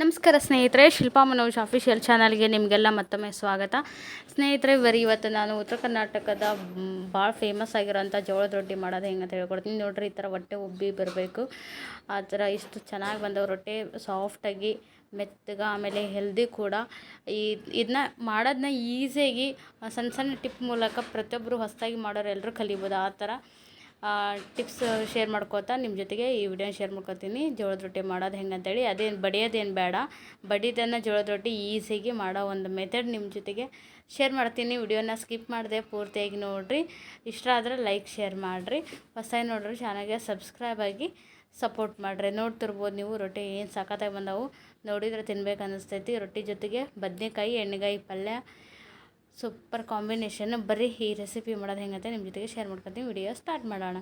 ನಮಸ್ಕಾರ ಸ್ನೇಹಿತರೆ, ಶಿಲ್ಪಾ ಮನೋಜ್ ಅಫಿಷಿಯಲ್ ಚಾನಲ್ಗೆ ನಿಮಗೆಲ್ಲ ಮತ್ತೊಮ್ಮೆ ಸ್ವಾಗತ. ಸ್ನೇಹಿತರೆ, ಬರೀ ಇವತ್ತು ನಾನು ಉತ್ತರ ಕರ್ನಾಟಕದ ಭಾಳ ಫೇಮಸ್ ಆಗಿರೋಂಥ ಜೋಳದ ರೊಟ್ಟಿ ಮಾಡೋದು ಹೆಂಗೆ ಅಂತ ಹೇಳ್ಕೊಡ್ತೀನಿ. ನೋಡ್ರಿ, ಈ ಥರ ಹೊಟ್ಟೆ ಉಬ್ಬಿ ಬರಬೇಕು. ಆ ಥರ ಇಷ್ಟು ಚೆನ್ನಾಗಿ ಬಂದವು ರೊಟ್ಟಿ ಸಾಫ್ಟಾಗಿ ಮೆತ್ತಗೆ, ಆಮೇಲೆ ಹೆಲ್ದಿ ಕೂಡ. ಈ ಇದನ್ನ ಮಾಡೋದನ್ನ ಈಸಿಯಾಗಿ ಸಣ್ಣ ಸಣ್ಣ ಟಿಪ್ ಮೂಲಕ ಪ್ರತಿಯೊಬ್ಬರು ಹೊಸದಾಗಿ ಮಾಡೋರು ಎಲ್ಲರೂ ಕಲಿಬೋದು. ಆ ಥರ ಟಿಪ್ಸ್ ಶೇರ್ ಮಾಡ್ಕೋತಾ ನಿಮ್ಮ ಜೊತೆಗೆ ಈ ವಿಡಿಯೋ ಶೇರ್ ಮಾಡ್ಕೊತೀನಿ. ಜೋಳದ ರೊಟ್ಟಿ ಮಾಡೋದು ಹೆಂಗೆ ಅಂತೇಳಿ. ಅದೇನು ಬಡಿಯೋದೇನು ಬೇಡ. ಬಡಿದನ್ನು ಜೋಳದ ರೊಟ್ಟಿ ಈಸಿಯಾಗಿ ಮಾಡೋ ಒಂದು ಮೆಥಡ್ ನಿಮ್ಮ ಜೊತೆಗೆ ಶೇರ್ ಮಾಡ್ತೀನಿ. ವಿಡಿಯೋನ ಸ್ಕಿಪ್ ಮಾಡಿದೆ ಪೂರ್ತಿಯಾಗಿ ನೋಡಿರಿ. ಇಷ್ಟ ಆದರೆ ಲೈಕ್ ಶೇರ್ ಮಾಡಿರಿ. ಹೊಸಾಗಿ ನೋಡ್ರಿ ಚಾನಲ್ಗೆ ಸಬ್ಸ್ಕ್ರೈಬ್ ಆಗಿ ಸಪೋರ್ಟ್ ಮಾಡಿರಿ. ನೋಡ್ತಿರ್ಬೋದು ನೀವು ರೊಟ್ಟಿ ಏನು ಸಖತ್ತಾಗಿ ಬಂದವು. ನೋಡಿದರೆ ತಿನ್ಬೇಕು ಅನ್ನಿಸ್ತೈತಿ ರೊಟ್ಟಿ ಜೊತೆಗೆ ಬದನೆಕಾಯಿ ಎಣ್ಣೆಗಾಯಿ ಪಲ್ಯ ಸೂಪರ್ ಕಾಂಬಿನೇಷನ್. ಬರೀ ಈ ರೆಸಿಪಿ ಮಾಡೋದು ಹೆಂಗಂತ ನಿಮ್ಮ ಜೊತೆಗೆ ಶೇರ್ ಮಾಡ್ಕೊತೀನಿ. ವಿಡಿಯೋ ಸ್ಟಾರ್ಟ್ ಮಾಡೋಣ.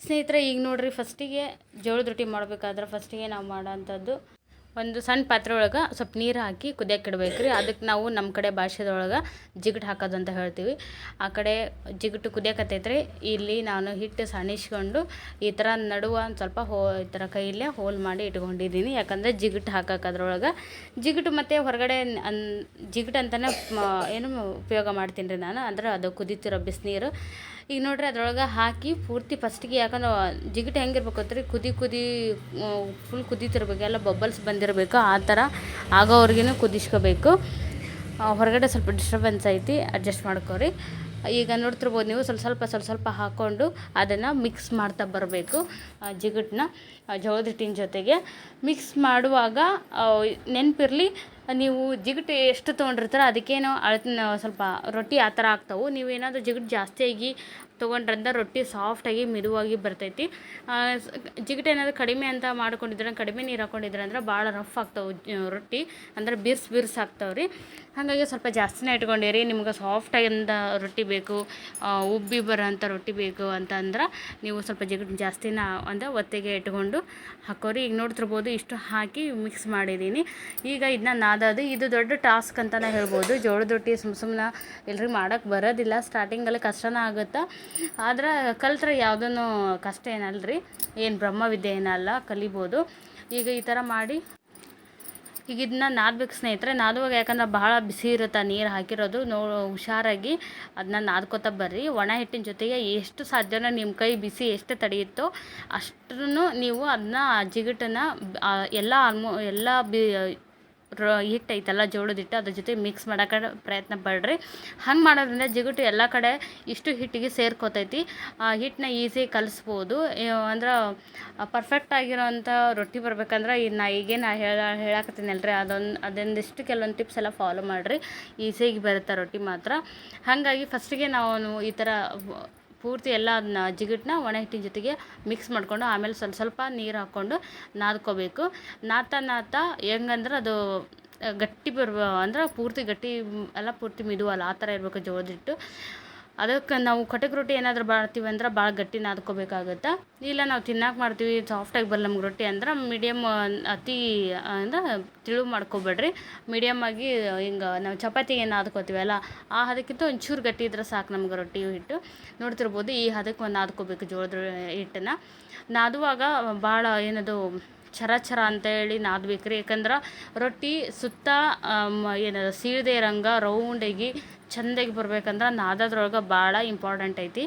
ಸ್ನೇಹಿತರೆ, ಈಗ ನೋಡಿರಿ ಫಸ್ಟಿಗೆ ಜೋಳದ ರೊಟ್ಟಿ ಮಾಡಬೇಕಾದ್ರೆ ಫಸ್ಟಿಗೆ ನಾವು ಮಾಡೋಂಥದ್ದು ಒಂದು ಸಣ್ಣ ಪಾತ್ರೆ ಒಳಗೆ ಸ್ವಲ್ಪ ನೀರು ಹಾಕಿ ಕುದಿಯಕ್ಕೆ ಇಡ್ಬೇಕು ರೀ ಅದಕ್ಕೆ ನಾವು ನಮ್ಮ ಕಡೆ ಭಾಷೆದೊಳಗೆ ಜಿಗಟ್ ಹಾಕೋದು ಅಂತ ಹೇಳ್ತೀವಿ. ಆ ಕಡೆ ಜಿಗಟು ಕುದಿಯಕತ್ತೈತ್ರಿ. ಇಲ್ಲಿ ನಾನು ಹಿಟ್ಟು ಸಣಿಸ್ಕೊಂಡು ಈ ಥರ ನಡುವ ಒಂದು ಸ್ವಲ್ಪ ಹೋ, ಈ ಥರ ಕೈಯಲ್ಲೇ ಹೋಲ್ ಮಾಡಿ ಇಟ್ಕೊಂಡಿದ್ದೀನಿ. ಯಾಕಂದರೆ ಜಿಗಟ್ ಹಾಕಕ್ಕೆ ಅದ್ರೊಳಗೆ ಜಿಗಟು ಮತ್ತು ಹೊರಗಡೆ ಅನ್ ಜಿಗಟ್ ಅಂತಲೇ ಏನು ಉಪಯೋಗ ಮಾಡ್ತೀನಿ ರೀ ನಾನು. ಅಂದ್ರೆ ಅದು ಕುದೀತಿರೋ ಬಿಸಿನೀರು. ಈಗ ನೋಡ್ರಿ ಅದ್ರೊಳಗೆ ಹಾಕಿ ಪೂರ್ತಿ ಫಸ್ಟಿಗೆ ಯಾಕಂದ್ರೆ ಜಿಗಿಟ್ ಹೆಂಗಿರ್ಬೇಕು ರೀ ಕುದಿ ಕುದಿ ಫುಲ್ ಕುದೀತಿರ್ಬೇಕು. ಎಲ್ಲ ಬಬ್ಬಲ್ಸ್ ಬಂದಿರಬೇಕು. ಆ ಥರ ಆಗೋವರೆಗೂ ಕುದಿಸ್ಕೋಬೇಕು. ಹೊರಗಡೆ ಸ್ವಲ್ಪ ಡಿಸ್ಟರ್ಬೆನ್ಸ್ ಐತಿ ಅಡ್ಜಸ್ಟ್ ಮಾಡ್ಕೊರಿ. ಈಗ ನೋಡ್ತಿರ್ಬೋದು ನೀವು ಸ್ವಲ್ಪ ಸ್ವಲ್ಪ ಸ್ವಲ್ಪ ಸ್ವಲ್ಪ ಹಾಕ್ಕೊಂಡು ಅದನ್ನು ಮಿಕ್ಸ್ ಮಾಡ್ತಾ ಬರಬೇಕು ಜಿಗಟ್ನ ಜೋಳದ ಹಿಟ್ಟಿನ ಜೊತೆಗೆ. ಮಿಕ್ಸ್ ಮಾಡುವಾಗ ನೆನಪಿರಲಿ ನೀವು ಜಿಗಟು ಎಷ್ಟು ತೊಗೊಂಡಿರ್ತೀರ ಅದಕ್ಕೇನು ಅಳತೆ ಸ್ವಲ್ಪ ರೊಟ್ಟಿ ಆ ಥರ ಆಗ್ತವೆ. ನೀವು ಏನಾದರೂ ಜಿಗಟು ಜಾಸ್ತಿಯಾಗಿ ತೊಗೊಂಡ್ರಿಂದ ರೊಟ್ಟಿ ಸಾಫ್ಟಾಗಿ, ಮೆದುವಾಗಿ ಬರ್ತೈತಿ. ಜಿಗಟು ಏನಾದರೂ ಕಡಿಮೆ ಅಂತ ಮಾಡ್ಕೊಂಡಿದ್ರೆ, ಕಡಿಮೆ ನೀರು ಹಾಕೊಂಡಿದ್ರೆ ಅಂದ್ರೆ ಭಾಳ ರಫ್ ಆಗ್ತಾವೆ ರೊಟ್ಟಿ. ಅಂದ್ರೆ ಬಿರ್ಸ್ ಬಿರ್ಸ್ ಆಗ್ತಾವೆ ರೀ. ಹಾಗಾಗಿ ಸ್ವಲ್ಪ ಜಾಸ್ತಿನೇ ಇಟ್ಕೊಂಡಿರಿ. ನಿಮ್ಗೆ ಸಾಫ್ಟಾಗಿಂದ ರೊಟ್ಟಿ ಬೇಕು ಉಬ್ಬಿ ಬರೋಂಥ ರೊಟ್ಟಿ ಬೇಕು ಅಂತ ಅಂದ್ರೆ ನೀವು ಸ್ವಲ್ಪ ಜಿಗಟು ಜಾಸ್ತಿನ ಅಂದರೆ ಒತ್ತಿಗೆ ಇಟ್ಕೊಂಡು ಹಾಕೋರಿ. ಈಗ ನೋಡ್ತಿರ್ಬೋದು ಇಷ್ಟು ಹಾಕಿ ಮಿಕ್ಸ್ ಮಾಡಿದ್ದೀನಿ. ಈಗ ಇದನ್ನ ನಾದೋದು ಇದು ದೊಡ್ಡ ಟಾಸ್ಕ್ ಅಂತಲೇ ಹೇಳ್ಬೋದು. ಜೋಳದ ರೊಟ್ಟಿ ಸುಮ್ಮ ಸುಮ್ಮನೆ ಎಲ್ರಿಗೂ ಮಾಡೋಕೆ ಬರೋದಿಲ್ಲ. ಸ್ಟಾರ್ಟಿಂಗಲ್ಲಿ ಕಷ್ಟನೇ ಆಗುತ್ತೆ. ಆದ್ರೆ ಕಲ್ತ್ರೆ ಯಾವುದೂ ಕಷ್ಟ ಏನಲ್ಲ ರೀ ಏನು ಬ್ರಹ್ಮವಿದ್ಯೆ ಏನಲ್ಲ, ಕಲಿಬೋದು. ಈಗ ಈ ಥರ ಮಾಡಿ, ಈಗ ಇದನ್ನ ನಾದಬೇಕು ಸ್ನೇಹಿತರೆ. ನಾದುವಾಗ ಯಾಕಂದ್ರೆ ಭಾಳ ಬಿಸಿ ಇರುತ್ತೆ, ನೀರು ಹಾಕಿರೋದು. ನೋ, ಹುಷಾರಾಗಿ ಅದನ್ನ ನಾದ್ಕೋತಾ ಬರ್ರಿ. ಒಣ ಹಿಟ್ಟಿನ ಜೊತೆಗೆ ಎಷ್ಟು ಸಾಧ್ಯನೋ ನಿಮ್ಮ ಕೈ ಬಿಸಿ ಎಷ್ಟು ತಡೆಯುತ್ತೋ ಅಷ್ಟೂ ನೀವು ಅದನ್ನ ಜಿಗಟನ್ನು ಎಲ್ಲ ಆಲ್ಮೋ ಎಲ್ಲ ಬಿ ರ ಹಿಟ್ಟು ಐತಲ್ಲ ಜೋಳದ ಹಿಟ್ಟು, ಅದ್ರ ಜೊತೆ ಮಿಕ್ಸ್ ಮಾಡೋಕೆ ಪ್ರಯತ್ನ ಪಡ್ರಿ. ಹಂಗೆ ಮಾಡೋದ್ರಿಂದ ಜಿಗುಟು ಎಲ್ಲ ಕಡೆ ಇಷ್ಟು ಹಿಟ್ಟಿಗೆ ಸೇರ್ಕೋತೈತಿ. ಆ ಹಿಟ್ಟನ್ನ ಈಸಿ ಕಲಿಸ್ಬೋದು. ಅಂದ್ರೆ ಪರ್ಫೆಕ್ಟ್ ಆಗಿರೋಂಥ ರೊಟ್ಟಿ ಬರ್ಬೇಕಂದ್ರೆ ಈಗ ನಾ ಈಗೇನು ಹೇಳ ಹೇಳಕತ್ತೀನಲ್ರಿ ಅದೊಂದು, ಅದೊಂದಿಷ್ಟು ಕೆಲವೊಂದು ಟಿಪ್ಸ್ ಎಲ್ಲ ಫಾಲೋ ಮಾಡಿರಿ. ಈಸಿಯಾಗಿ ಬರುತ್ತೆ ರೊಟ್ಟಿ ಮಾತ್ರ. ಹಾಗಾಗಿ ಫಸ್ಟಿಗೆ ನಾವು ಈ ಥರ ಪೂರ್ತಿ ಎಲ್ಲ ಅದನ್ನ ಜಿಗಿಟ್ನ ಒಣ ಜೊತೆಗೆ ಮಿಕ್ಸ್ ಮಾಡಿಕೊಂಡು ಆಮೇಲೆ ಸ್ವಲ್ಪ ಸ್ವಲ್ಪ ನೀರು ಹಾಕ್ಕೊಂಡು ನಾದ್ಕೋಬೇಕು. ನಾದ್ತಾ ನಾದ್ತಾ ಹೆಂಗಂದ್ರೆ ಅದು, ಗಟ್ಟಿ ಬರ್ಬ ಅಂದ್ರೆ ಪೂರ್ತಿ ಗಟ್ಟಿ, ಎಲ್ಲ ಪೂರ್ತಿ ಮಿದುವಲ್ಲ, ಆ ಥರ ಇರಬೇಕು ಜೋಳದ ಹಿಟ್ಟು. ಅದಕ್ಕೆ ನಾವು ಕಟಕ್ ರೊಟ್ಟಿ ಏನಾದರೂ ಮಾಡ್ತೀವಿ ಅಂದ್ರೆ ಭಾಳ ಗಟ್ಟಿ ನಾದ್ಕೋಬೇಕಾಗತ್ತೆ ಇಲ್ಲ, ನಾವು ತಿನ್ನಕ್ಕೆ ಮಾಡ್ತೀವಿ ಸಾಫ್ಟಾಗಿ ಬರಲ್ಲ ನಮ್ಗೆ ರೊಟ್ಟಿ ಅಂದ್ರೆ ಮೀಡಿಯಮ್ ಅತಿ, ಅಂದ್ರೆ ತಿಳು ಮಾಡ್ಕೊಬೇಡ್ರಿ. ಮೀಡಿಯಮ್ ಆಗಿ, ಹಿಂಗೆ ನಾವು ಚಪಾತಿಗೆ ನಾದ್ಕೋತೀವಲ್ಲ ಆ ಹದಕ್ಕಿಂತ ಒಂಚೂರು ಗಟ್ಟಿ ಇದ್ರೆ ಸಾಕು ನಮ್ಗೆ ರೊಟ್ಟಿ ಹಿಟ್ಟು. ನೋಡ್ತಿರ್ಬೋದು ಈ ಹದಕ್ಕೆ ಒಂದು ನಾದ್ಕೋಬೇಕು ಜೋಳದ ಹಿಟ್ಟನ್ನು. ನಾದುವಾಗ ಭಾಳ ಏನದು ಚರ ಚರ ಅಂತೇಳಿ ನಾದ್ಬೇಕು ರೀ ಯಾಕಂದ್ರೆ ರೊಟ್ಟಿ ಸುತ್ತ ಏನದು ಸೀಳದೆ ಇರಂಗ ರೌಂಡಾಗಿ ಚೆಂದಾಗಿ ಬರ್ಬೇಕಂದ್ರೆ ನಾದೋದ್ರೊಳಗೆ ಭಾಳ ಇಂಪಾರ್ಟೆಂಟ್ ಐತಿ.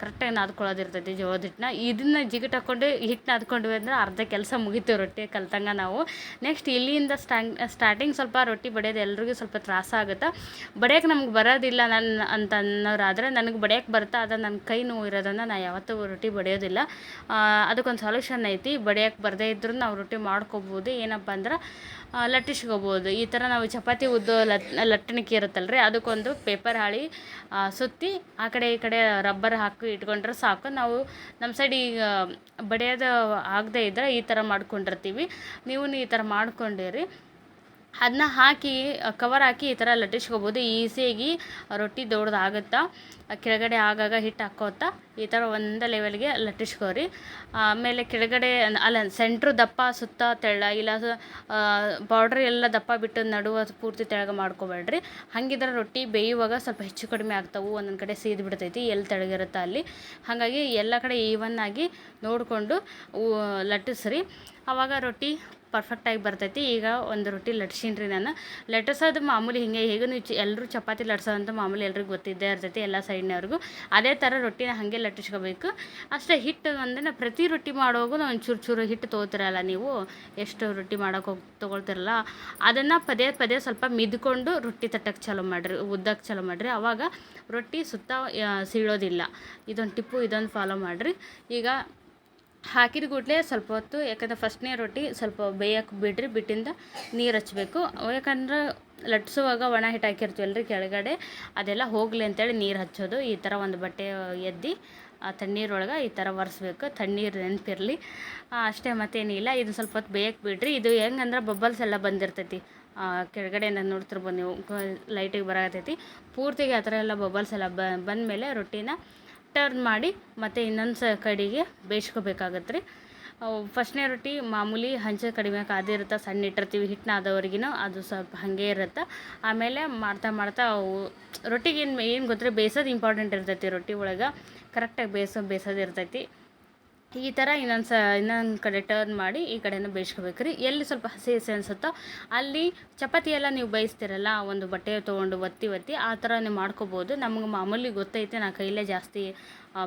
ಕರೆಕ್ಟಾಗಿ ನಾದ್ಕೊಳ್ಳೋದಿರ್ತೈತಿ ಜೋಳದ ಹಿಟ್ಟನ್ನ ಇದನ್ನ ಜಿಗಿಟ್ ಹಾಕ್ಕೊಂಡು ಹಿಟ್ಟು ನಾದ್ಕೊಂಡ್ವಿ ಅಂದ್ರೆ ಅರ್ಧ ಕೆಲಸ ಮುಗೀತು ರೊಟ್ಟಿ ಕಲ್ತಂಗೆ ನಾವು. ನೆಕ್ಸ್ಟ್ ಇಲ್ಲಿಂದ ಸ್ಟಾಂಗ್ ಸ್ಟಾರ್ಟಿಂಗ್ ಸ್ವಲ್ಪ ರೊಟ್ಟಿ ಬಡಿಯೋದು ಎಲ್ರಿಗೂ ಸ್ವಲ್ಪ ತ್ರಾಸ ಆಗುತ್ತೆ? ಬಡಿಯೋಕೆ ನಮ್ಗೆ ಬರೋದಿಲ್ಲ ನನ್ನ ಅಂತ ಅನ್ನೋರಾದರೆ ನನಗೆ ಬಡಿಯೋಕೆ ಬರ್ತಾ ಅದು ನನ್ನ ಕೈ ನೋವು ಇರೋದನ್ನು ನಾನು ಯಾವತ್ತೂ ರೊಟ್ಟಿ ಬಡಿಯೋದಿಲ್ಲ. ಅದಕ್ಕೊಂದು ಸೊಲ್ಯೂಷನ್ ಐತಿ. ಬಡಿಯೋಕೆ ಬರದೇ ಇದ್ರೂ ನಾವು ರೊಟ್ಟಿ ಮಾಡ್ಕೊಬೋದು. ಏನಪ್ಪ ಅಂದ್ರೆ ಲಟ್ಟಿಸ್ಕೋಬೋದು ಈ ಥರ ನಾವು ಚಪಾತಿ ಉದ್ದು ಲಟ್ ಲಟ್ಟಣಿಕೆ ಇರುತ್ತಲ್ಲ ರೀ ಅದಕ್ಕೊಂದು ಪೇಪರ್ ಹಾಳಿ ಸುತ್ತಿ ಆ ಕಡೆ ಈ ಕಡೆ ರಬ್ಬರ್ ಹಾಕಿ ಇಟ್ಕೊಂಡ್ರೆ ಸಾಕು. ನಾವು ನಮ್ಮ ಸೈಡ್ ಈಗ ಬಡಿಯೋದು ಆಗದೇ ಇದ್ದರೆ ಈ ಥರ ಮಾಡ್ಕೊಂಡಿರ್ತೀವಿ. ನೀವು ಈ ಥರ ಮಾಡ್ಕೊಂಡಿರಿ. ಅದನ್ನ ಹಾಕಿ ಕವರ್ ಹಾಕಿ ಈ ಥರ ಲಟ್ಟಿಸ್ಕೋಬೋದು. ಈಸಿಯಾಗಿ ರೊಟ್ಟಿ ದೊಡ್ಡದಾಗುತ್ತಾ, ಕೆಳಗಡೆ ಆಗಾಗ ಹಿಟ್ಟು ಹಾಕ್ಕೋತಾ ಈ ಥರ ಒಂದು ಲೆವೆಲ್ಗೆ ಲಟ್ಟಿಸ್ಕೋರಿ. ಆಮೇಲೆ ಕೆಳಗಡೆ ಅಲ್ಲ ಸೆಂಟ್ರ್ ದಪ್ಪ ಸುತ್ತ ತೆಳ್ಳ, ಇಲ್ಲ ಬಾರ್ಡ್ರ್ ಎಲ್ಲ ದಪ್ಪ ಬಿಟ್ಟು ನಡುವ ಪೂರ್ತಿ ತೆಳಗೆ ಮಾಡ್ಕೋಬೇಡ್ರಿ. ಹಾಗಿದ್ರೆ ರೊಟ್ಟಿ ಬೇಯುವಾಗ ಸ್ವಲ್ಪ ಹೆಚ್ಚು ಕಡಿಮೆ ಆಗ್ತಾವೆ, ಒಂದೊಂದು ಕಡೆ ಸೀದ್ ಬಿಡ್ತೈತಿ ಎಲ್ಲಿ ತೆಳಗಿರುತ್ತೆ ಅಲ್ಲಿ. ಹಾಗಾಗಿ ಎಲ್ಲ ಕಡೆ ಈವನ್ ಆಗಿ ನೋಡಿಕೊಂಡು ಲಟ್ಟಿಸ್ರಿ. ಆವಾಗ ರೊಟ್ಟಿ ಪರ್ಫೆಕ್ಟಾಗಿ ಬರ್ತೈತಿ. ಈಗ ಒಂದು ರೊಟ್ಟಿ ಲಟ್ಸೀನಿ ರೀ ನಾನು. ಲಟ್ಟಿಸೋದು ಮಾಮೂಲಿ ಹಿಂಗೆ, ಹೇಗೂ ಎಲ್ಲರೂ ಚಪಾತಿ ಲಟ್ಸೋದಂತ ಮಾಮೂಲಿ ಎಲ್ರಿಗೂ ಗೊತ್ತಿದ್ದೇ ಇರ್ತೈತಿ ಎಲ್ಲ ಸೈಡ್ನವ್ರಿಗೂ. ಅದೇ ಥರ ರೊಟ್ಟಿನ ಹಾಗೆ ಲಟ್ಟಿಸ್ಕೋಬೇಕು ಅಷ್ಟೇ ಹಿಟ್ಟು ಒಂದಿನ ಪ್ರತಿ ರೊಟ್ಟಿ ಮಾಡುವಾಗೂ ಒಂದು ಚೂರು ಚೂರು ಹಿಟ್ಟು ತೊಗೋತಿರಲ್ಲ ನೀವು, ಎಷ್ಟು ರೊಟ್ಟಿ ಮಾಡೋಕೆ ಹೋಗಿ, ತೊಗೊಳ್ತಿರಲ್ಲ. ಅದನ್ನು ಪದೇ ಪದೇ ಸ್ವಲ್ಪ ಮಿದ್ಕೊಂಡು ರೊಟ್ಟಿ ತಟ್ಟಕ್ಕೆ ಚಾಲೂ ಮಾಡಿರಿ ಉದ್ದಕ್ಕೆ ಚಾಲೂ ಮಾಡಿರಿ. ಆವಾಗ ರೊಟ್ಟಿ ಸುತ್ತ ಸೀಳೋದಿಲ್ಲ. ಇದೊಂದು ಟಿಪ್ಪು, ಇದೊಂದು ಫಾಲೋ ಮಾಡಿರಿ. ಈಗ ಹಾಕಿದ ಕೂಡಲೇ ಸ್ವಲ್ಪ ಹೊತ್ತು, ಯಾಕಂದ್ರೆ ಫಸ್ಟ್ನೇ ರೊಟ್ಟಿ ಸ್ವಲ್ಪ ಬೇಯಕ್ಕೆ ಬಿಡ್ರಿ, ಬಿಟ್ಟಿಂದ ನೀರು ಹಚ್ಚಬೇಕು ಯಾಕಂದ್ರೆ ಲಟ್ಸುವಾಗ ಒಣ ಹಿಟ್ಟು ಹಾಕಿರ್ತೀವಲ್ರಿ ಕೆಳಗಡೆ, ಅದೆಲ್ಲ ಹೋಗಲಿ ಅಂತೇಳಿ ನೀರು ಹಚ್ಚೋದು. ಈ ಥರ ಒಂದು ಬಟ್ಟೆ ಎದ್ದು, ಆ ತಣ್ಣೀರೊಳಗೆ ಈ ಥರ ಒರೆಸ್ಬೇಕು. ತಣ್ಣೀರು ನೆನಪಿರಲಿ. ಅಷ್ಟೇ ಮತ್ತೇನಿಲ್ಲ ಇದು ಸ್ವಲ್ಪ ಹೊತ್ತು ಬೇಯಕ್ಕೆ ಬಿಡ್ರಿ. ಇದು ಹೆಂಗಂದ್ರೆ ಬಬ್ಬಲ್ಸ್ ಎಲ್ಲ ಬಂದಿರ್ತೈತಿ. ಕೆಳಗಡೆ ಕೆಳಗಡೆಯಿಂದ ನೋಡ್ತಿರ್ಬೋದು ನೀವು. ಲೈಟಿಗೆ ಬರತೈತಿ ಪೂರ್ತಿಗೆ ಆ ಥರ ಎಲ್ಲ ಬಬಲ್ಸ್ ಎಲ್ಲ ಬಂದಮೇಲೆ ರೊಟ್ಟಿನ ಟರ್ನ್ ಮಾಡಿ ಮತ್ತು ಇನ್ನೊಂದು ಸ ಕಡೆಗೆ ಬೇಯಿಸ್ಕೋಬೇಕಾಗತ್ತೆ ರೀ. ಫಸ್ಟ್ನೇ ರೊಟ್ಟಿ ಮಾಮೂಲಿ ಹಂಚೆ ಕಡಿಮೆ ಕಾದಿರುತ್ತೆ ಸಣ್ಣ ಇಟ್ಟಿರ್ತೀವಿ ಹಿಟ್ಟನ್ನ ಆದವ್ರಿಗಿನೂ ಅದು ಸ್ವಲ್ಪ ಹಾಗೆ ಇರುತ್ತೆ. ಆಮೇಲೆ ಮಾಡ್ತಾ ಮಾಡ್ತಾ ಅವು ರೊಟ್ಟಿಗೆ ಏನು ಏನು ಗೊತ್ತ್ರಿ? ಬೇಯಿಸೋದು ಇಂಪಾರ್ಟೆಂಟ್ ಇರ್ತೈತಿ ರೊಟ್ಟಿ ಒಳಗೆ. ಕರೆಕ್ಟಾಗಿ ಬೇಯಿಸೋ, ಬೇಯಿಸೋದು ಇರ್ತೈತಿ. ಈ ಥರ ಇನ್ನೊಂದು ಸ, ಇನ್ನೊಂದು ಕಡೆ ಟರ್ನ್ ಮಾಡಿ ಈ ಕಡೆನೂ ಬೇಯಿಸ್ಕೋಬೇಕು ರೀ ಎಲ್ಲಿ ಸ್ವಲ್ಪ ಹಸಿ ಹಸಿ ಅನಿಸುತ್ತೋ ಅಲ್ಲಿ ಚಪಾತಿ ಎಲ್ಲ ನೀವು ಬೇಯಿಸ್ತೀರಲ್ಲ, ಒಂದು ಬಟ್ಟೆ ತೊಗೊಂಡು ಒತ್ತಿ ಒತ್ತಿ ಆ ಥರ ನೀವು ಮಾಡ್ಕೋಬೋದು. ನಮ್ಗೆ ಮಾಮೂಲಿ ಗೊತ್ತೈತೆ, ನಾ ಕೈಲೇ ಜಾಸ್ತಿ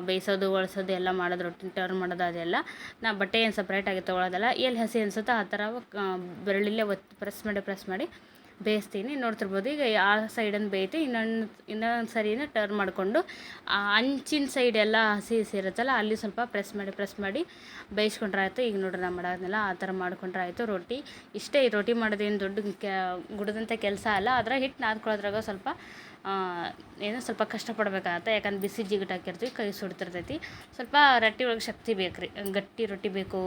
ಬೇಯಿಸೋದು, ಒಳಸೋದು ಎಲ್ಲ ಮಾಡೋದು ರೊಟ್ಟಿ ಟರ್ನ್ ಮಾಡೋದು ಅದೆಲ್ಲ. ನಾ ಬಟ್ಟೆ ಏನು ಸಪ್ರೇಟಾಗಿ ತೊಗೊಳೋದಲ್ಲ, ಎಲ್ಲಿ ಹಸಿ ಅನಿಸುತ್ತೋ ಆ ಥರ ಬೆರಳಿಲ್ಲೇ ಒತ್ತಿ ಪ್ರೆಸ್ ಮಾಡಿ ಪ್ರೆಸ್ ಮಾಡಿ ಬೇಯಿಸ್ತೀನಿ. ನೋಡ್ತಿರ್ಬೋದು. ಈಗ ಆ ಸೈಡನ್ನು ಬೇಯ್ತು ಇನ್ನೊಂದು ಇನ್ನೊಂದು ಸರಿನ ಟರ್ನ್ ಮಾಡಿಕೊಂಡು, ಆ ಅಂಚಿನ ಸೈಡ್ ಎಲ್ಲ ಹಸಿ ಹಸಿ ಇರುತ್ತಲ್ಲ, ಅಲ್ಲಿ ಸ್ವಲ್ಪ ಪ್ರೆಸ್ ಮಾಡಿ ಪ್ರೆಸ್ ಮಾಡಿ ಬೇಯಿಸ್ಕೊಂಡ್ರೆ ಆಯಿತು ಈಗ ನೋಡ್ರಿ ನಾನು ಮಾಡೋದನ್ನೆಲ್ಲ ಆ ಥರ ಮಾಡ್ಕೊಂಡ್ರೆ ಆಯಿತು ರೊಟ್ಟಿ ಇಷ್ಟೇ ಈ ರೊಟ್ಟಿ ಮಾಡೋದೇನು ದೊಡ್ಡ ಕೆ ಗುಡದಂಥ ಕೆಲಸ ಅಲ್ಲ. ಅದರ ಹಿಟ್ಟು ನಾದ್ಕೊಳ್ಳೋದ್ರಾಗ ಸ್ವಲ್ಪ ಏನೋ ಸ್ವಲ್ಪ ಕಷ್ಟಪಡ್ಬೇಕಾಗತ್ತೆ. ಯಾಕಂದ್ರೆ ಬಿಸಿ ಜಿಗಿಟ್ ಹಾಕಿರ್ತೀವಿ, ಕೈ ಸುಡ್ತಿರ್ತೈತಿ. ಸ್ವಲ್ಪ ರೊಟ್ಟಿ ಒಳಗೆ ಶಕ್ತಿ ಬೇಕು ರೀ ಗಟ್ಟಿ ರೊಟ್ಟಿ ಬೇಕು.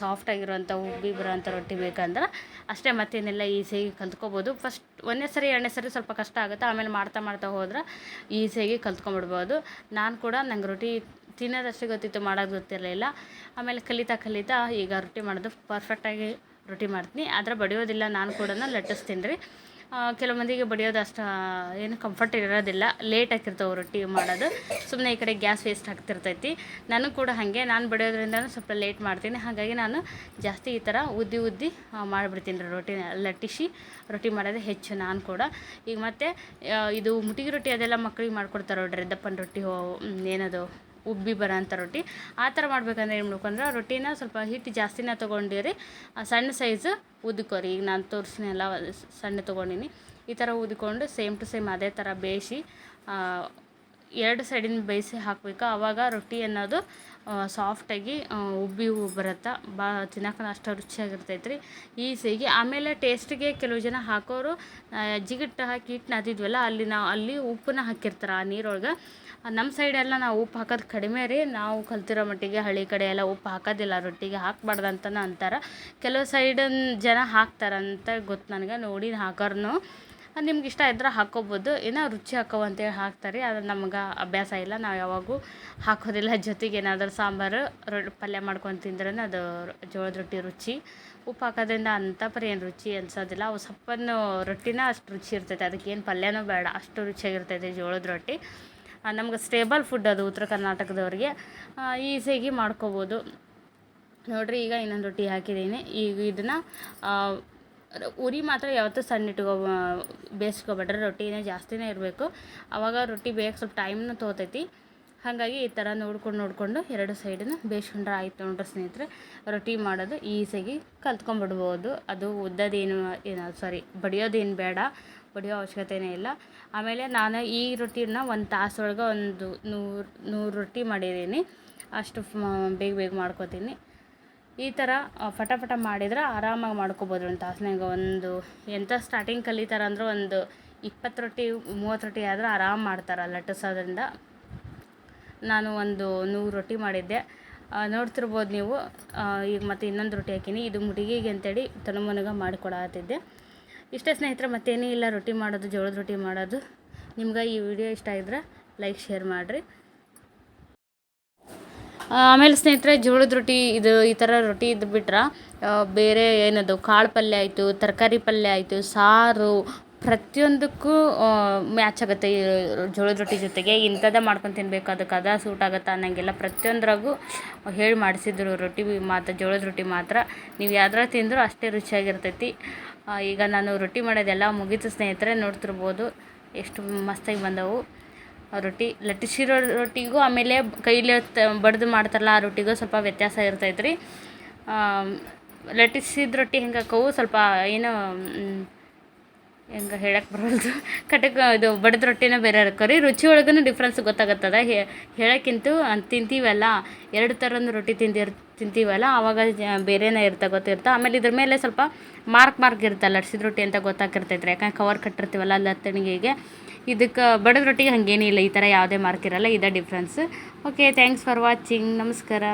ಸಾಫ್ಟ್ ಆಗಿರುವಂಥ ಉಬ್ಬಿ ಬರೋವಂಥ ರೊಟ್ಟಿ ಬೇಕಂದ್ರೆ ಅಷ್ಟೇ ಮತ್ತೇನೆಲ್ಲ ಈಸಿಯಾಗಿ ಕಲ್ತ್ಕೊಬೋದು. ಫಸ್ಟ್ ಒಂದನೇ ಸರಿ, ಎರಡನೇ ಸರಿ ಸ್ವಲ್ಪ ಕಷ್ಟ ಆಗುತ್ತೆ. ಆಮೇಲೆ ಮಾಡ್ತಾ ಮಾಡ್ತಾ ಹೋದ್ರೆ ಈಸಿಯಾಗಿ ಕಲ್ತ್ಕೊಂಬಿಡ್ಬೋದು ನಾನು ಕೂಡ ನಂಗೆ ರೊಟ್ಟಿ ತಿನ್ನೋದಷ್ಟೇ ಗೊತ್ತಿತ್ತು, ಮಾಡೋದು ಗೊತ್ತಿರಲಿಲ್ಲ. ಆಮೇಲೆ ಕಲಿತಾ ಕಲಿತಾ ಈಗ ರೊಟ್ಟಿ ಮಾಡೋದು ಪರ್ಫೆಕ್ಟಾಗಿ ರೊಟ್ಟಿ ಮಾಡ್ತೀನಿ. ಆದರೆ ಬಡಿಯೋದಿಲ್ಲ, ನಾನು ಕೂಡ ಲಟ್ಟಿಸ್ತೀನಿ ರೀ. ಕೆಲವು ಮಂದಿಗೆ ಬಡಿಯೋದು ಅಷ್ಟು ಏನು ಕಂಫರ್ಟ್ ಇರೋದಿಲ್ಲ. ಲೇಟ್ ಆಗಿರ್ತವೆ ರೊಟ್ಟಿ ಮಾಡೋದು. ಸುಮ್ಮನೆ ಈ ಕಡೆ ಗ್ಯಾಸ್ ವೇಸ್ಟ್ ಆಗ್ತಿರ್ತೈತಿ. ನಾನು ಕೂಡ ಹಾಗೆ, ನಾನು ಬಡಿಯೋದ್ರಿಂದ ಸ್ವಲ್ಪ ಲೇಟ್ ಮಾಡ್ತೀನಿ. ಹಾಗಾಗಿ ನಾನು ಜಾಸ್ತಿ ಈ ಥರ ಉದ್ದಿ ಉದ್ದಿ ಮಾಡಿಬಿಡ್ತೀನಿ ರೀ ರೊಟ್ಟಿನ ಲಟ್ಟಿಸಿ ರೊಟ್ಟಿ ಮಾಡೋದೇ ಹೆಚ್ಚು ನಾನು ಕೂಡ. ಈಗ ಮತ್ತು ಇದು ಮುಟಿಗೆ ರೊಟ್ಟಿ ಅದೆಲ್ಲ ಮಕ್ಳಿಗೆ ಮಾಡ್ಕೊಡ್ತಾರೆ ನೋಡ್ರಿ ದಪ್ಪನ ರೊಟ್ಟಿ ಏನದು? ಉಬ್ಬಿ ಬರೋಂಥ ರೊಟ್ಟಿ. ಆ ಥರ ಮಾಡ್ಬೇಕಂದ್ರೆ ಏನು ಮಾಡ್ಬೇಕಂದ್ರೆ ರೊಟ್ಟಿನ ಸ್ವಲ್ಪ ಹಿಟ್ಟು ಜಾಸ್ತಿನ ತೊಗೊಂಡಿರಿ. ಸಣ್ಣ ಸೈಜು ಉದ್ಕೋರಿ. ಈಗ ನಾನು ತೋರಿಸಿನೆಲ್ಲ ಸಣ್ಣ ತೊಗೊಂಡಿನಿ. ಈ ಥರ ಉದ್ಕೊಂಡು ಸೇಮ್ ಟು ಸೇಮ್ ಅದೇ ಥರ ಬೇಯಿಸಿ ಎರಡು ಸೈಡಿನ ಬೇಯಿಸಿ ಹಾಕಬೇಕು. ಆವಾಗ ರೊಟ್ಟಿ ಅನ್ನೋದು ಸಾಫ್ಟಾಗಿ ಉಬ್ಬಿ ಬರುತ್ತೆ. ಬಾ, ತಿನ್ನಕ್ಕೆ ಅಷ್ಟು ರುಚಿಯಾಗಿರ್ತೈತೆ ರೀ ಈಸಿಯಾಗಿ ಆಮೇಲೆ ಟೇಸ್ಟಿಗೆ ಕೆಲವು ಜನ ಹಾಕೋರು ಜಿಗಿಟ್ಟು ಹಾಕಿ ಹಿಟ್ಟು ನಾದಿದ್ವಲ್ಲ ಅಲ್ಲಿ ನಾವು, ಅಲ್ಲಿ ಉಪ್ಪನ್ನ ಹಾಕಿರ್ತಾರೆ ಆ ನೀರೊಳಗೆ. ನಮ್ಮ ಸೈಡೆಲ್ಲ ನಾವು ಉಪ್ಪು ಹಾಕೋದು ಕಡಿಮೆ ರೀ. ನಾವು ಕಲ್ತಿರೋ ಮಟ್ಟಿಗೆ ಹಳ್ಳಿ ಕಡೆ ಎಲ್ಲ ಉಪ್ಪು ಹಾಕೋದಿಲ್ಲ, ರೊಟ್ಟಿಗೆ ಹಾಕ್ಬಾರ್ದು ಅಂತಲೂ ಅಂತಾರೆ. ಕೆಲವು ಸೈಡನ್ನು ಜನ ಹಾಕ್ತಾರಂತ ಗೊತ್ತು ನನಗೆ ನೋಡಿ ಹಾಕೋರ್ನು. ನಿಮ್ಗೆ ಇಷ್ಟ ಇದ್ರೆ ಹಾಕ್ಕೊಬೋದು ಏನೋ ರುಚಿ ಹಾಕೋ ಅಂತೇಳಿ ಹಾಕ್ತಾರೆ. ಅದು ನಮ್ಗೆ ಅಭ್ಯಾಸ ಇಲ್ಲ. ನಾವು ಯಾವಾಗೂ ಹಾಕೋದಿಲ್ಲ. ಜೊತೆಗೆ ಏನಾದರೂ ಸಾಂಬಾರು, ರೊ, ಪಲ್ಯ ಮಾಡ್ಕೊಂಡು ತಿಂದ್ರೆ ಅದು ಜೋಳದ ರೊಟ್ಟಿ ರುಚಿ. ಉಪ್ಪು ಹಾಕೋದ್ರಿಂದ ಅಂಥ ಪರಿ ಏನು ರುಚಿ ಅನ್ಸೋದಿಲ್ಲ. ಅವು ಸಪ್ಪನ್ನು ರೊಟ್ಟಿನ ಅಷ್ಟು ರುಚಿ ಇರ್ತೈತೆ. ಅದಕ್ಕೇನು ಪಲ್ಯನೂ ಬೇಡ. ಅಷ್ಟು ರುಚಿಯಾಗಿರ್ತೈತೆ ಜೋಳದ ರೊಟ್ಟಿ. ನಮ್ಗೆ ಸ್ಟೇಬಲ್ ಫುಡ್ ಅದು ಉತ್ತರ ಕರ್ನಾಟಕದವ್ರಿಗೆ. ಈಸಿಯಾಗಿ ಮಾಡ್ಕೋಬೋದು. ನೋಡ್ರಿ, ಈಗ ಇನ್ನೊಂದು ರೊಟ್ಟಿ ಹಾಕಿದ್ದೀನಿ ಈಗ ಇದನ್ನು ಉರಿ ಮಾತ್ರ ಯಾವತ್ತೂ ಸಣ್ಣ ಇಟ್ಕೋ ಬೇಯಿಸ್ಕೊಬೇಡ್ರಿ. ರೊಟ್ಟಿನೇ ಜಾಸ್ತಿನೇ ಇರಬೇಕು. ಆವಾಗ ರೊಟ್ಟಿ ಬೇಗ ಸ್ವಲ್ಪ ಟೈಮ್ನು ತೋತೈತಿ. ಹಾಗಾಗಿ ಈ ಥರ ನೋಡ್ಕೊಂಡು, ನೋಡಿಕೊಂಡು ಎರಡು ಸೈಡನ್ನು ಬೇಯಿಸ್ಕೊಂಡ್ರೆ ಆಯ್ತು ನೋಡ್ರಿ ಸ್ನೇಹಿತರೆ. ರೊಟ್ಟಿ ಮಾಡೋದು ಈಸಿಯಾಗಿ ಕಲ್ತ್ಕೊಂಬಿಡ್ಬೋದು ಅದು ಉದ್ದದೇನು ಏನು ಸಾರಿ ಬಡಿಯೋದೇನು ಬೇಡ. ಬಡಿಯೋ ಅವಶ್ಯಕತೆನೇ ಇಲ್ಲ. ಆಮೇಲೆ ನಾನು ಈ ರೊಟ್ಟಿನ ಒಂದು ತಾಸೊಳಗೆ ಒಂದು ನೂರು ನೂರು ರೊಟ್ಟಿ ಮಾಡಿದ್ದೀನಿ. ಅಷ್ಟು ಬೇಗ ಬೇಗ ಮಾಡ್ಕೋತೀನಿ. ಈ ಥರ ಫಟಾಫಟ ಫಟ ಫಟ ಮಾಡಿದ್ರೆ ಆರಾಮಾಗಿ ಮಾಡ್ಕೊಬೋದು ಒಂದು ತಾಸ್ನಾಗ ಒಂದು ಎಂಥ ಸ್ಟಾರ್ಟಿಂಗ್ ಕಲಿತಾರೆ ಅಂದ್ರೆ ಒಂದು ಇಪ್ಪತ್ತು ರೊಟ್ಟಿ, ಮೂವತ್ತು ರೊಟ್ಟಿ ಆದ್ರೆ ಆರಾಮ್ ಮಾಡ್ತಾರೆ ಲಟ್ಟಿಸೋದ್ರಿಂದ ನಾನು ಒಂದು ನೂರು ರೊಟ್ಟಿ ಮಾಡಿದ್ದೆ. ನೋಡ್ತಿರ್ಬೋದು ನೀವು ಈಗ ಮತ್ತೆ ಇನ್ನೊಂದು ರೊಟ್ಟಿ ಹಾಕೀನಿ. ಇದು ಮುಡಿಗೆಗೆ ಅಂತೇಳಿ ತನುಮನಗ ಮಾಡಿಕೊಡತ್ತಿದ್ದೆ ಇಷ್ಟೇ ಸ್ನೇಹಿತರೆ, ಮತ್ತೇನೂ ಇಲ್ಲ. ರೊಟ್ಟಿ ಮಾಡೋದು, ಜೋಳದ ರೊಟ್ಟಿ ಮಾಡೋದು. ನಿಮ್ಗೆ ಈ ವಿಡಿಯೋ ಇಷ್ಟ ಆಗಿದ್ರೆ ಲೈಕ್, ಶೇರ್ ಮಾಡಿರಿ. ಆಮೇಲೆ ಸ್ನೇಹಿತರೆ, ಜೋಳದ ರೊಟ್ಟಿ, ಇದು ಈ ಥರ ರೊಟ್ಟಿ ಇದು ಬಿಟ್ರೆ ಬೇರೆ ಏನದು, ಕಾಳು ಪಲ್ಯ ಆಯಿತು, ತರಕಾರಿ ಪಲ್ಯ ಆಯಿತು, ಸಾರು, ಪ್ರತಿಯೊಂದಕ್ಕೂ ಮ್ಯಾಚ್ ಆಗುತ್ತೆ ಈ ಜೋಳದ ರೊಟ್ಟಿ ಜೊತೆಗೆ. ಇಂಥದ್ದೇ ಮಾಡ್ಕೊಂಡು ತಿನ್ಬೇಕು, ಅದಕ್ಕೆ ಅದ ಸೂಟ್ ಆಗುತ್ತೆ ಅನ್ನೋಂಗಿಲ್ಲ ಪ್ರತಿಯೊಂದ್ರಾಗೂ ಹೇಳಿ ಮಾಡಿಸಿದ್ರು ರೊಟ್ಟಿ ಮಾತ್ರ, ಜೋಳದ ರೊಟ್ಟಿ ಮಾತ್ರ. ನೀವು ಯಾವ್ದಾರ ತಿಂದರೂ ಅಷ್ಟೇ ರುಚಿಯಾಗಿರ್ತೈತಿ. ಈಗ ನಾನು ರೊಟ್ಟಿ ಮಾಡೋದೆಲ್ಲ ಮುಗೀತು ಸ್ನೇಹಿತರೆ, ನೋಡ್ತಿರ್ಬೋದು. ಎಷ್ಟು ಮಸ್ತಾಗಿ ಬಂದವು. ರೊಟ್ಟಿ ಲಟ್ಟಿಸಿರೋ ರೊಟ್ಟಿಗೂ ಆಮೇಲೆ ಕೈಲಿ ತ, ಬಡ್ದು ಮಾಡ್ತಾರಲ್ಲ ಆ ರೊಟ್ಟಿಗೂ ಸ್ವಲ್ಪ ವ್ಯತ್ಯಾಸ ಇರ್ತೈತೆ ರೀ ಲಟ್ಟಿಸಿದ ರೊಟ್ಟಿ ಹೆಂಗೆ ಸ್ವಲ್ಪ ಏನು ಹೆಂಗೆ ಹೇಳಕ್ಕೆ ಬರೋದು ಕಟಕ್ ಇದು ಬಡದ ರೊಟ್ಟಿನೇ ಬೇರೆ ಹಾಕೋರಿ ರುಚಿ ಒಳಗೂ ಡಿಫ್ರೆನ್ಸ್ ಗೊತ್ತಾಗತ್ತದ. ಹೇಳಕ್ಕಿಂತ ತಿಂತೀವಲ್ಲ, ಎರಡು ಥರದ ರೊಟ್ಟಿ ತಿಂದಿರ್, ತಿಂತೀವಲ್ಲ ಆವಾಗ ಬೇರೆನೇ ಇರ್ತಾ ಗೊತ್ತಿರ್ತಾ. ಆಮೇಲೆ ಇದ್ರ ಮೇಲೆ ಸ್ವಲ್ಪ ಮಾರ್ಕ್ ಮಾರ್ಕ್ ಇರ್ತಲ್ಲ ಲಟ್ಸಿದ ರೊಟ್ಟಿ ಅಂತ ಗೊತ್ತಾಗಿರ್ತೈತೆ ರೀ ಯಾಕಂದ್ರೆ ಕವರ್ ಕಟ್ಟಿರ್ತೀವಲ್ಲ ಲತ್ತಣಿಗೆಗೆ ಇದಕ್ಕೆ ಬಡದ ರೊಟ್ಟಿಗೆ ಹಾಗೇನಿಲ್ಲ, ಈ ಥರ ಯಾವುದೇ ಮಾರ್ಕ್ ಇರಲ್ಲ, ಇದೇ difference okay thanks for watching ನಮಸ್ಕಾರ.